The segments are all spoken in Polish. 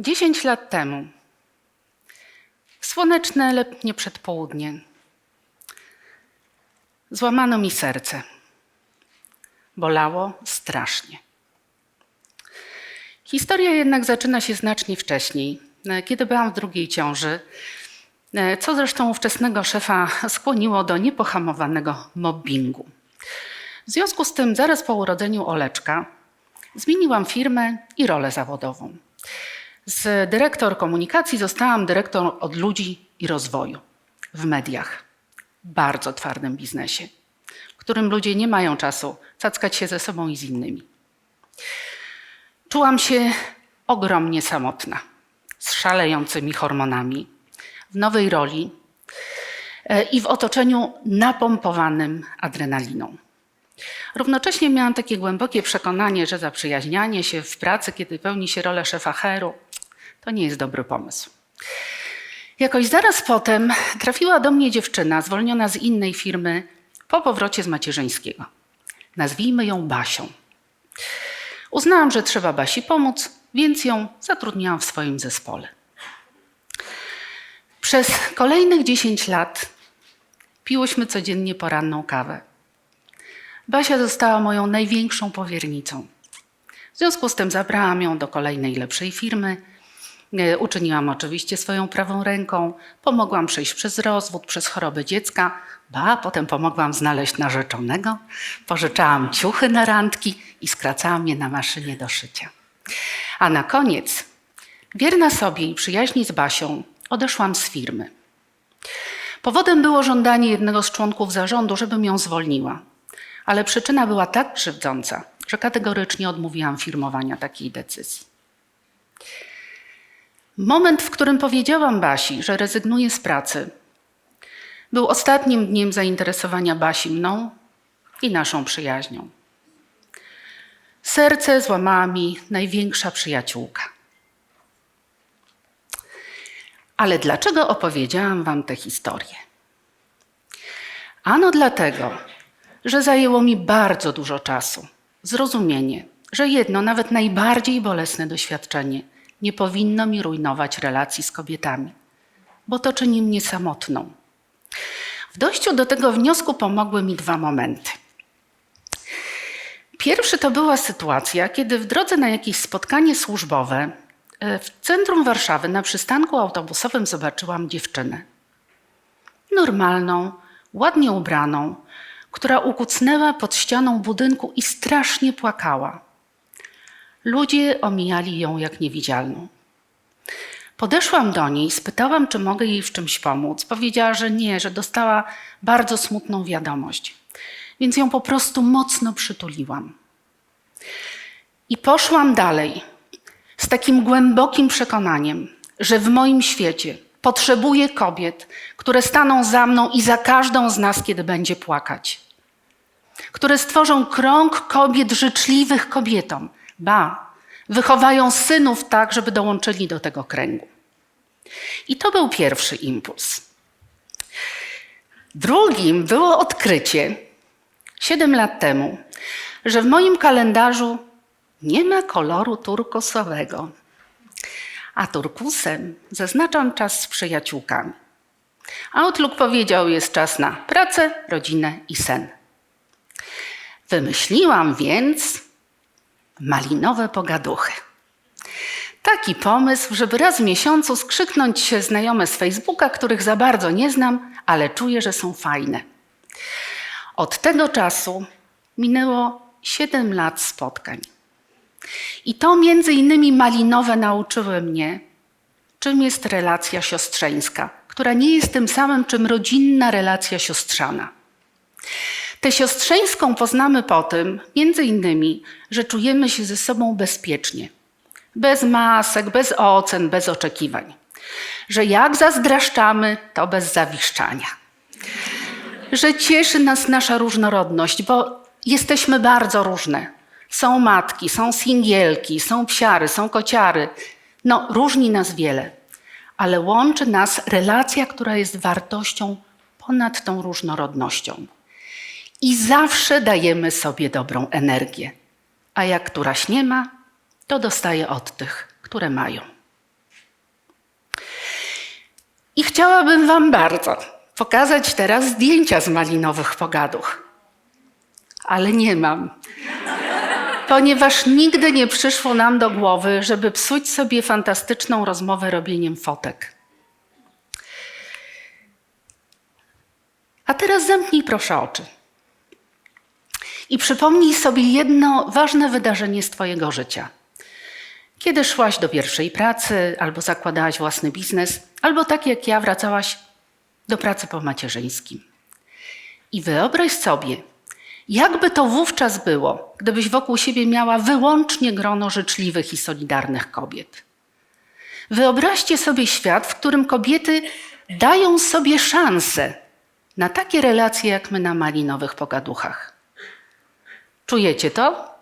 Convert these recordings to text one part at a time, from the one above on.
Dziesięć lat temu, słoneczne letnie przedpołudnie, złamano mi serce. Bolało strasznie. Historia jednak zaczyna się znacznie wcześniej, e, kiedy byłam w drugiej ciąży, e, co zresztą ówczesnego szefa skłoniło do niepohamowanego mobbingu. W związku z tym, zaraz po urodzeniu Oleczka, zmieniłam firmę i rolę zawodową. Z dyrektor komunikacji zostałam dyrektor od ludzi i rozwoju w mediach. Bardzo twardym biznesie, w którym ludzie nie mają czasu cackać się ze sobą i z innymi. Czułam się ogromnie samotna, z szalejącymi hormonami, w nowej roli e, i w otoczeniu napompowanym adrenaliną. Równocześnie miałam takie głębokie przekonanie, że zaprzyjaźnianie się w pracy, kiedy pełni się rolę szefa heru, to nie jest dobry pomysł. Jakoś zaraz potem trafiła do mnie dziewczyna zwolniona z innej firmy po powrocie z macierzyńskiego. Nazwijmy ją Basią. Uznałam, że trzeba Basi pomóc, więc ją zatrudniłam w swoim zespole. Przez kolejnych 10 lat piłyśmy codziennie poranną kawę. Basia została moją największą powiernicą. W związku z tym zabrałam ją do kolejnej lepszej firmy. E, Uczyniłam oczywiście swoją prawą ręką, pomogłam przejść przez rozwód, przez chorobę dziecka, ba, potem pomogłam znaleźć narzeczonego, pożyczałam ciuchy na randki i skracałam je na maszynie do szycia. A na koniec, wierna sobie i przyjaźni z Basią, odeszłam z firmy. Powodem było żądanie jednego z członków zarządu, żebym ją zwolniła. Ale przyczyna była tak krzywdząca, że kategorycznie odmówiłam firmowania takiej decyzji. Moment, w którym powiedziałam Basi, że rezygnuję z pracy, był ostatnim dniem zainteresowania Basi mną i naszą przyjaźnią. Serce złamała mi największa przyjaciółka. Ale dlaczego opowiedziałam Wam tę historię? Ano dlatego, że zajęło mi bardzo dużo czasu zrozumienie, że jedno, nawet najbardziej bolesne doświadczenie nie powinno mi rujnować relacji z kobietami, bo to czyni mnie samotną. W dojściu do tego wniosku pomogły mi dwa momenty. Pierwszy to była sytuacja, kiedy w drodze na jakieś spotkanie służbowe e, w centrum Warszawy na przystanku autobusowym zobaczyłam dziewczynę. Normalną, ładnie ubraną, która ukucnęła pod ścianą budynku i strasznie płakała. Ludzie omijali ją jak niewidzialną. Podeszłam do niej, spytałam, czy mogę jej w czymś pomóc. Powiedziała, że nie, że dostała bardzo smutną wiadomość. Więc ją po prostu mocno przytuliłam. I poszłam dalej z takim głębokim przekonaniem, że w moim świecie potrzebuję kobiet, które staną za mną i za każdą z nas, kiedy będzie płakać. Które stworzą krąg kobiet życzliwych kobietom. Ba, wychowają synów tak, żeby dołączyli do tego kręgu. I to był pierwszy impuls. Drugim było odkrycie siedem lat temu, że w moim kalendarzu nie ma koloru turkosowego, a turkusem zaznaczam czas z przyjaciółkami. Outlook powiedział, jest czas na pracę, rodzinę i sen. Wymyśliłam więc malinowe pogaduchy. Taki pomysł, żeby raz w miesiącu skrzyknąć się znajome z Facebooka, których za bardzo nie znam, ale czuję, że są fajne. Od tego czasu minęło 7 lat spotkań. I to między innymi malinowe nauczyły mnie, czym jest relacja siostrzeńska, która nie jest tym samym, czym rodzinna relacja siostrzana. Tę siostrzeńską poznamy po tym, między innymi, że czujemy się ze sobą bezpiecznie. Bez masek, bez ocen, bez oczekiwań. Że jak zazdraszczamy, to bez zawiszczania. Że cieszy nas nasza różnorodność, bo jesteśmy bardzo różne. Są matki, są singielki, są psiary, są kociary. No, różni nas wiele, ale łączy nas relacja, która jest wartością ponad tą różnorodnością. I zawsze dajemy sobie dobrą energię. A jak któraś nie ma, to dostaje od tych, które mają. I chciałabym Wam bardzo pokazać teraz zdjęcia z malinowych pogaduch. Ale nie mam. Ponieważ nigdy nie przyszło nam do głowy, żeby psuć sobie fantastyczną rozmowę robieniem fotek. A teraz zamknij proszę oczy. I przypomnij sobie jedno ważne wydarzenie z Twojego życia. Kiedy szłaś do pierwszej pracy, albo zakładałaś własny biznes, albo tak jak ja wracałaś do pracy po macierzyńskim. I wyobraź sobie, jakby to wówczas było, gdybyś wokół siebie miała wyłącznie grono życzliwych i solidarnych kobiet. Wyobraźcie sobie świat, w którym kobiety dają sobie szansę na takie relacje, jak my na malinowych pogaduchach. Czujecie to?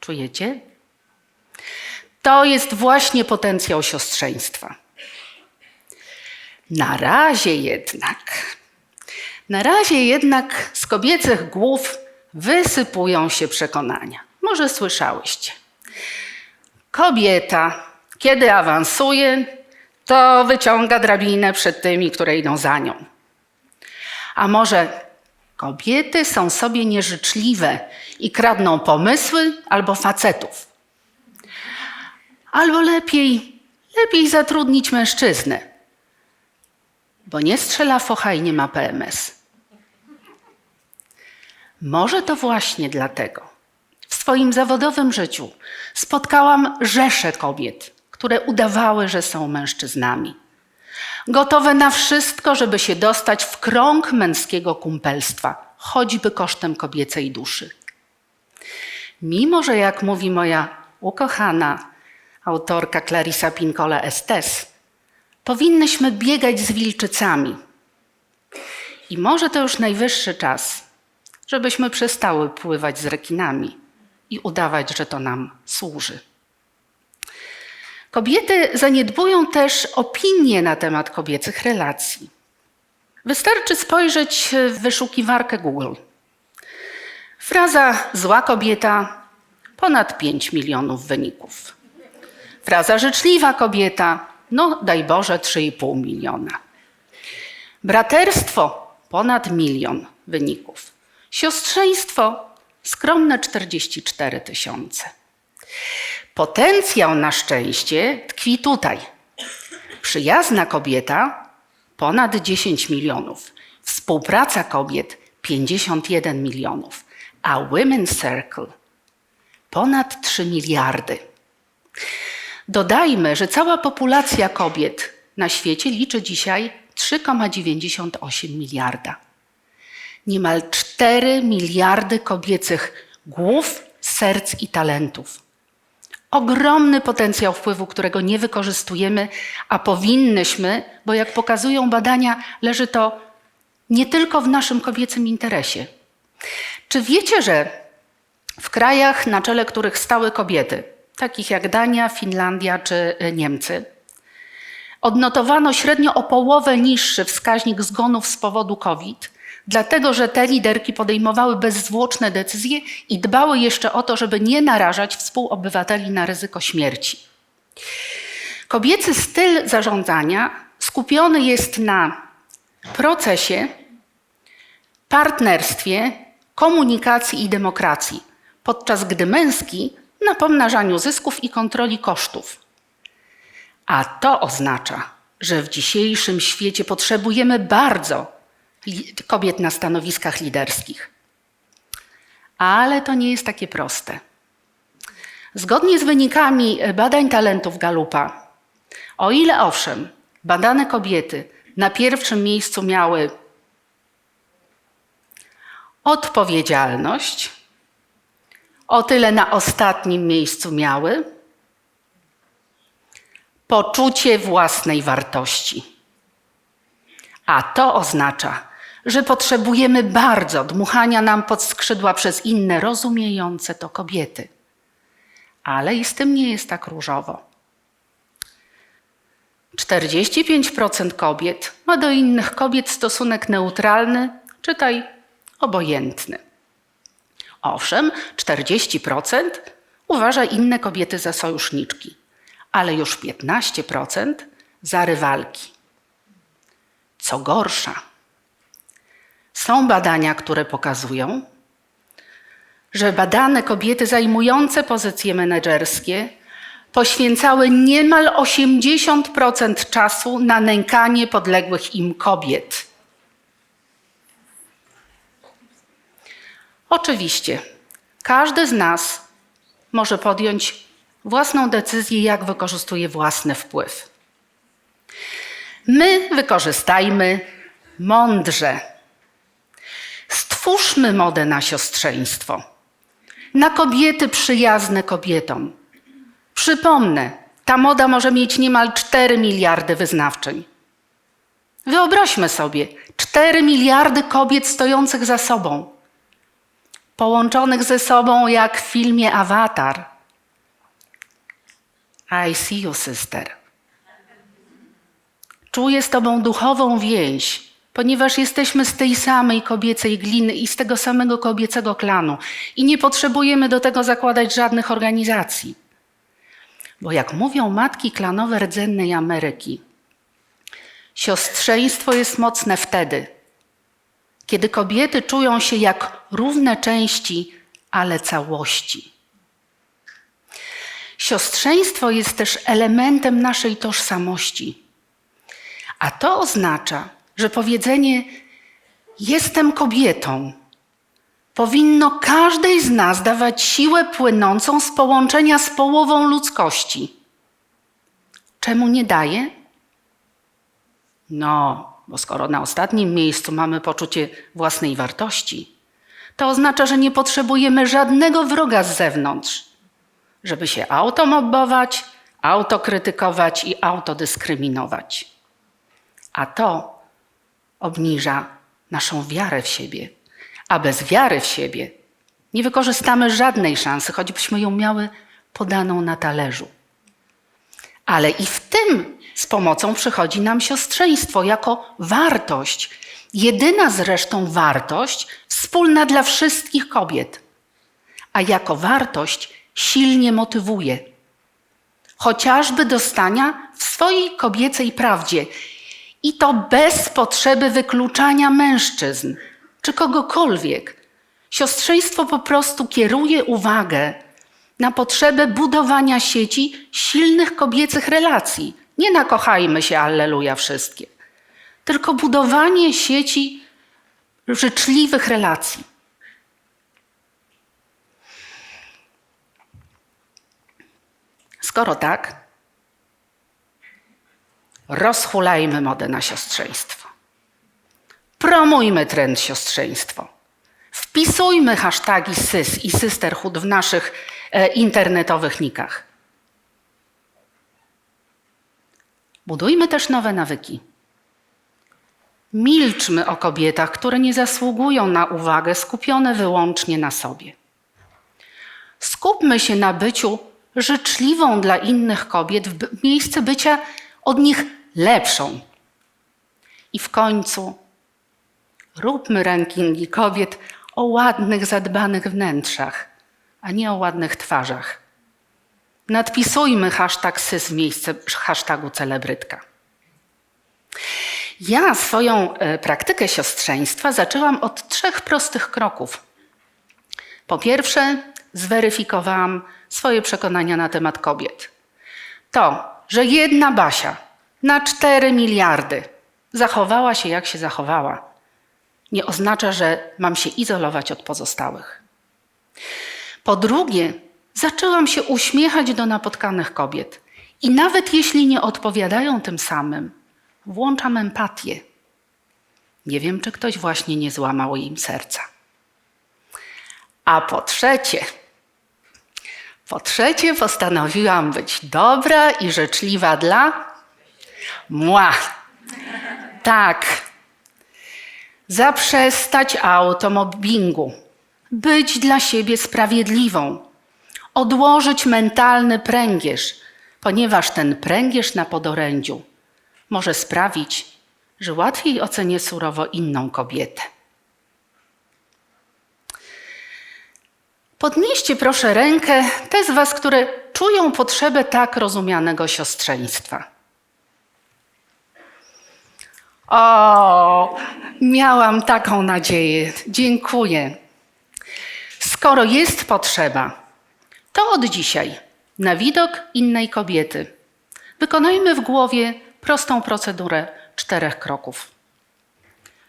Czujecie? To jest właśnie potencjał siostrzeństwa. Na razie jednak, na razie jednak z kobiecych głów wysypują się przekonania. Może słyszałyście. Kobieta, kiedy awansuje, to wyciąga drabinę przed tymi, które idą za nią. A może kobiety są sobie nieżyczliwe i kradną pomysły albo facetów. Albo lepiej, lepiej zatrudnić mężczyznę, bo nie strzela focha i nie ma PMS. Może to właśnie dlatego w swoim zawodowym życiu spotkałam rzesze kobiet, które udawały, że są mężczyznami. Gotowe na wszystko, żeby się dostać w krąg męskiego kumpelstwa, choćby kosztem kobiecej duszy. Mimo, że jak mówi moja ukochana autorka Clarissa Pinkola Estes, powinnyśmy biegać z wilczycami. I może to już najwyższy czas, żebyśmy przestały pływać z rekinami i udawać, że to nam służy. Kobiety zaniedbują też opinie na temat kobiecych relacji. Wystarczy spojrzeć w wyszukiwarkę Google. Fraza zła kobieta ponad 5 milionów wyników. Fraza życzliwa kobieta, no daj Boże, 3,5 miliona. Braterstwo ponad milion wyników. Siostrzeństwo skromne 44 tysiące. Potencjał na szczęście tkwi tutaj. Przyjazna kobieta ponad 10 milionów. Współpraca kobiet 51 milionów, a Women's Circle ponad 3 miliardy. Dodajmy, że cała populacja kobiet na świecie liczy dzisiaj 3,98 miliarda. Niemal 4 miliardy kobiecych głów, serc i talentów. Ogromny potencjał wpływu, którego nie wykorzystujemy, a powinnyśmy, bo jak pokazują badania, leży to nie tylko w naszym kobiecym interesie. Czy wiecie, że w krajach, na czele których stały kobiety, takich jak Dania, Finlandia czy y, Niemcy, odnotowano średnio o połowę niższy wskaźnik zgonów z powodu COVID, dlatego że te liderki podejmowały bezzwłoczne decyzje i dbały jeszcze o to, żeby nie narażać współobywateli na ryzyko śmierci. Kobiecy styl zarządzania skupiony jest na procesie, partnerstwie, komunikacji i demokracji, podczas gdy męski na pomnażaniu zysków i kontroli kosztów. A to oznacza, że w dzisiejszym świecie potrzebujemy bardzo kobiet na stanowiskach liderskich. Ale to nie jest takie proste. Zgodnie z wynikami badań talentów Galupa, o ile owszem, badane kobiety na pierwszym miejscu miały odpowiedzialność, o tyle na ostatnim miejscu miały poczucie własnej wartości. A to oznacza, że potrzebujemy bardzo dmuchania nam pod skrzydła przez inne rozumiejące to kobiety. Ale i z tym nie jest tak różowo. 45% kobiet ma do innych kobiet stosunek neutralny, czytaj obojętny. Owszem, 40% uważa inne kobiety za sojuszniczki, ale już 15% za rywalki. Co gorsza, są badania, które pokazują, że badane kobiety zajmujące pozycje menedżerskie poświęcały niemal 80% czasu na nękanie podległych im kobiet. Oczywiście, każdy z nas może podjąć własną decyzję, jak wykorzystuje własny wpływ. My wykorzystajmy mądrze. Stwórzmy modę na siostrzeństwo, na kobiety przyjazne kobietom. Przypomnę, ta moda może mieć niemal 4 miliardy wyznawczyń. Wyobraźmy sobie 4 miliardy kobiet stojących za sobą, połączonych ze sobą jak w filmie Avatar. I see you, sister. Czuję z Tobą duchową więź, ponieważ jesteśmy z tej samej kobiecej gliny i z tego samego kobiecego klanu i nie potrzebujemy do tego zakładać żadnych organizacji. Bo jak mówią matki klanowe rdzennej Ameryki, siostrzeństwo jest mocne wtedy, kiedy kobiety czują się jak równe części, ale całości. Siostrzeństwo jest też elementem naszej tożsamości. A to oznacza, że powiedzenie jestem kobietą powinno każdej z nas dawać siłę płynącą z połączenia z połową ludzkości. Czemu nie daje? No, bo skoro na ostatnim miejscu mamy poczucie własnej wartości, to oznacza, że nie potrzebujemy żadnego wroga z zewnątrz, żeby się automobować, autokrytykować i autodyskryminować. A to obniża naszą wiarę w siebie. A bez wiary w siebie nie wykorzystamy żadnej szansy, choćbyśmy ją miały podaną na talerzu. Ale i w tym z pomocą przychodzi nam siostrzeństwo jako wartość, jedyna zresztą wartość wspólna dla wszystkich kobiet, a jako wartość silnie motywuje, chociażby do stania w swojej kobiecej prawdzie i to bez potrzeby wykluczania mężczyzn czy kogokolwiek. Siostrzeństwo po prostu kieruje uwagę na potrzebę budowania sieci silnych kobiecych relacji. Nie nakochajmy się, alleluja, wszystkie, tylko budowanie sieci życzliwych relacji. Skoro tak, rozhulajmy modę na siostrzeństwo. Promujmy trend siostrzeństwo. Wpisujmy hasztagi sys i sisterhood w naszych e, internetowych nikach. Budujmy też nowe nawyki. Milczmy o kobietach, które nie zasługują na uwagę, skupione wyłącznie na sobie. Skupmy się na byciu życzliwą dla innych kobiet w miejsce bycia od nich lepszą. I w końcu róbmy rankingi kobiet o ładnych, zadbanych wnętrzach, a nie o ładnych twarzach. Nadpisujmy hashtag sys w miejsce hashtagu celebrytka. Ja swoją e, praktykę siostrzeństwa zaczęłam od trzech prostych kroków. Po pierwsze, zweryfikowałam swoje przekonania na temat kobiet. To, że jedna Basia na 4 miliardy zachowała się jak się zachowała, nie oznacza, że mam się izolować od pozostałych. Po drugie, zaczęłam się uśmiechać do napotkanych kobiet i nawet jeśli nie odpowiadają tym samym, włączam empatię. Nie wiem, czy ktoś właśnie nie złamał im serca. A po trzecie, po trzecie postanowiłam być dobra i życzliwa dla mła. Tak. Zaprzestać automobbingu. Być dla siebie sprawiedliwą. Odłożyć mentalny pręgierz, ponieważ ten pręgierz na podorędziu może sprawić, że łatwiej ocenię surowo inną kobietę. Podnieście proszę rękę te z Was, które czują potrzebę tak rozumianego siostrzeństwa. O, miałam taką nadzieję. Dziękuję. Skoro jest potrzeba, to od dzisiaj, na widok innej kobiety, wykonajmy w głowie prostą procedurę czterech kroków.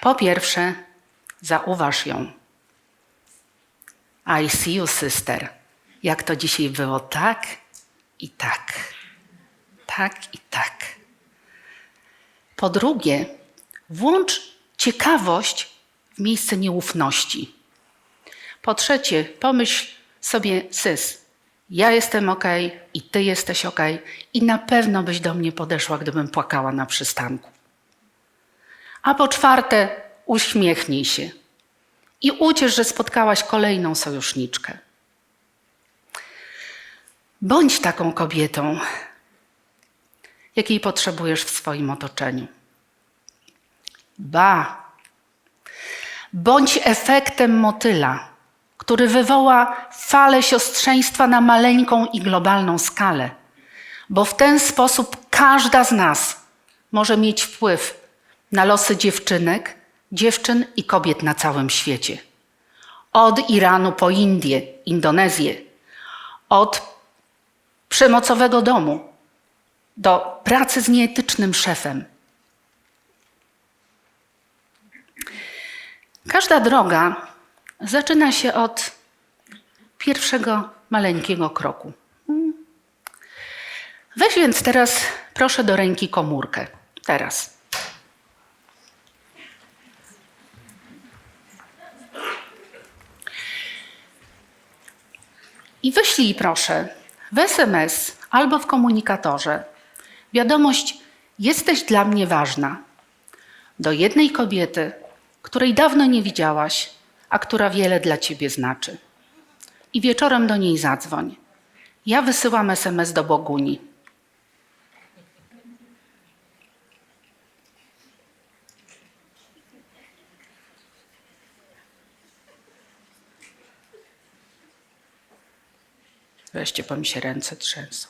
Po pierwsze, zauważ ją. I see you, sister. Jak to dzisiaj było tak i tak. Tak i tak. Po drugie, włącz ciekawość w miejsce nieufności. Po trzecie, pomyśl sobie, sys, ja jestem ok i ty jesteś ok i na pewno byś do mnie podeszła, gdybym płakała na przystanku. A po czwarte, uśmiechnij się i uciesz, że spotkałaś kolejną sojuszniczkę. Bądź taką kobietą, jakiej potrzebujesz w swoim otoczeniu. Ba, bądź efektem motyla, który wywoła falę siostrzeństwa na maleńką i globalną skalę, bo w ten sposób każda z nas może mieć wpływ na losy dziewczynek, dziewczyn i kobiet na całym świecie. Od Iranu po Indię, Indonezję, od przemocowego domu do pracy z nieetycznym szefem. Każda droga zaczyna się od pierwszego maleńkiego kroku. Weź więc teraz, proszę, do ręki komórkę. Teraz. I wyślij proszę w SMS albo w komunikatorze wiadomość: Jesteś dla mnie ważna. Do jednej kobiety, której dawno nie widziałaś, a która wiele dla ciebie znaczy. I wieczorem do niej zadzwoń. Ja wysyłam SMS do Boguni. Weźcie, bo mi się ręce trzęsą.